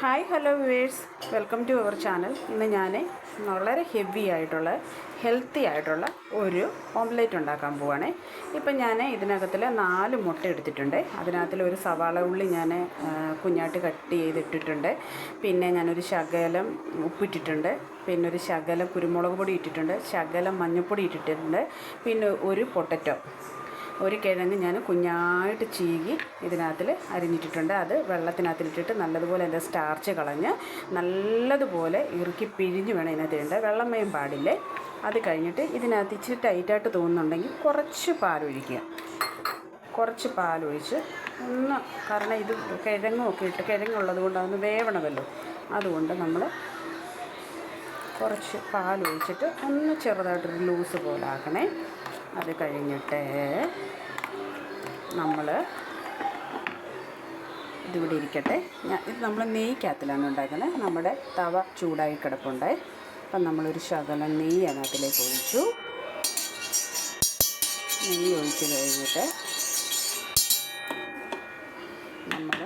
Hi hello viewers. Welcome to our channel. ഇന്ന് ഞാൻ വളരെ ഹെവി ആയിട്ടുള്ള ഹെൽത്തി ആയിട്ടുള്ള ഒരു ഓംലേറ്റ് ഉണ്ടാക്കാൻ പോവുകയാണേ ഇപ്പം ഞാൻ ഇതിനകത്തിൽ നാല് മുട്ട എടുത്തിട്ടുണ്ട്. അതിനകത്തിൽ ഒരു സവാള ഉള്ളി ഞാൻ കുഞ്ഞാട്ട് കട്ട് ചെയ്തിട്ടിട്ടുണ്ട്. പിന്നെ ഞാനൊരു ശകലം ഉപ്പിട്ടിട്ടുണ്ട്. പിന്നെ ഒരു ശകലം കുരുമുളക് പൊടി ഇട്ടിട്ടുണ്ട്. ശകലം മഞ്ഞൾപ്പൊടി ഇട്ടിട്ടുണ്ട്. പിന്നെ ഒരു പൊട്ടറ്റോ. ഒരു കിഴങ്ങ് ഞാൻ കുഞ്ഞായിട്ട് ചീകി ഇതിനകത്തിൽ അരിഞ്ഞിട്ടിട്ടുണ്ട്. അത് വെള്ളത്തിനകത്തിലിട്ടിട്ട് നല്ലതുപോലെ അതിന്റെ സ്റ്റാർച്ച് കളഞ്ഞ് നല്ലതുപോലെ ഇറുക്കി പിഴിഞ്ഞ് വേണം ഇതിനകത്ത് ഇടേണ്ടത് വെള്ളം മയം പാടില്ലേ? അത് കഴിഞ്ഞിട്ട് ഇതിനകത്ത് ഇച്ചിരി ടൈറ്റായിട്ട് തോന്നുന്നുണ്ടെങ്കിൽ കുറച്ച് പാലൊഴിക്കുക കുറച്ച് പാലൊഴിച്ച് ഒന്ന് കാരണം ഇത് കിഴങ്ങും ഒക്കെ ഇട്ട് കിഴങ്ങുള്ളത് കൊണ്ട് അതൊന്ന് വേവണമല്ലോ. അതുകൊണ്ട് നമ്മൾ കുറച്ച് പാലൊഴിച്ചിട്ട് ഒന്ന് ചെറുതായിട്ടൊരു ലൂസ് പോലെ ആക്കണേ. അത് കഴിഞ്ഞിട്ട് നമ്മൾ ഇതിവിടെ ഇരിക്കട്ടെ. ഞാൻ ഇത് നമ്മൾ നെയ്ക്കകത്തിലാണ് ഉണ്ടാക്കുന്നത്. നമ്മുടെ തവ ചൂടായി കിടപ്പുണ്ട്. അപ്പം നമ്മളൊരു ശകലം നെയ്യ് അതിനകത്തിലേക്ക് ഒഴിച്ചു. നെയ്യ് ഒഴിച്ച് കഴിഞ്ഞിട്ട് നമ്മൾ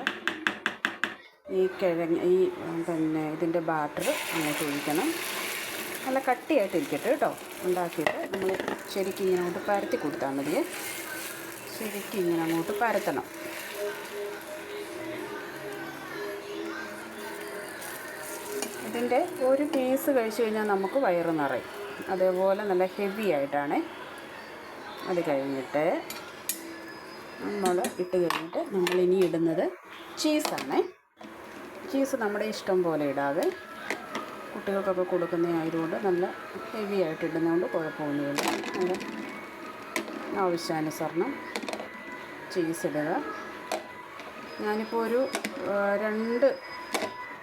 ഈ കിഴങ്ങ് ഈ പിന്നെ ഇതിന്റെ ബാറ്റർ അങ്ങോട്ട് ഒഴിക്കണം. നല്ല കട്ടിയായിട്ട് ഇരിക്കട്ടെ കേട്ടോ. ഉണ്ടാക്കിയിട്ട് നമ്മൾ ശരിക്കും ഇങ്ങനെ അങ്ങോട്ട് പരത്തി കൊടുത്താൽ മതി. ശരിക്കും ഇങ്ങനെ അങ്ങോട്ട് പരത്തണം. ഇതിന്റെ ഒരു പീസ് കഴിച്ചു കഴിഞ്ഞാൽ നമുക്ക് വയറ് നിറയും. അതേപോലെ നല്ല ഹെവി ആയിട്ടാണ് അത് കഴിഞ്ഞിട്ട് നമ്മൾ ഇട്ട് കഴിഞ്ഞിട്ട് നമ്മളിനി ഇടുന്നത് ചീസാണ് ചീസ് നമ്മുടെ ഇഷ്ടം പോലെ ഇടാതെ കുട്ടികൾക്കൊക്കെ കൊടുക്കുന്ന ആയതുകൊണ്ട് നല്ല ഹെവി ആയിട്ട് ഇടുന്നതുകൊണ്ട് കുഴപ്പമൊന്നുമില്ല. നല്ല ആവശ്യാനുസരണം ചീസ് ഇടുക. ഞാനിപ്പോൾ ഒരു രണ്ട്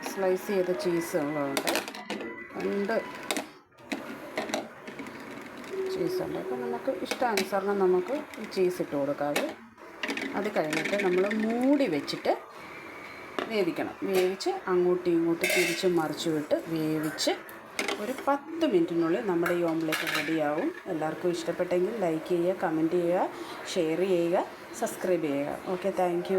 സ്ലൈസ് ചെയ്ത ചീസ് ഉള്ളതുണ്ട്. രണ്ട് ചീസുണ്ട് അപ്പോൾ നമുക്ക് ഇഷ്ടാനുസരണം നമുക്ക് ചീസ് ഇട്ട് കൊടുക്കാതെ അത് കഴിഞ്ഞിട്ട് നമ്മൾ മൂടി വെച്ചിട്ട് വേവിക്കണം. വേവിച്ച് അങ്ങോട്ടും ഇങ്ങോട്ടും തിരിച്ച് മറിച്ച് വിട്ട് വേവിച്ച് ഒരു പത്ത് മിനിറ്റിനുള്ളിൽ നമ്മുടെ ഈ ഓംലെറ്റ് റെഡിയാവും. എല്ലാവർക്കും ഇഷ്ടപ്പെട്ടെങ്കിൽ ലൈക്ക് ചെയ്യുക കമന്റ് ചെയ്യുക ഷെയർ ചെയ്യുക സബ്സ്ക്രൈബ് ചെയ്യുക. Okay thank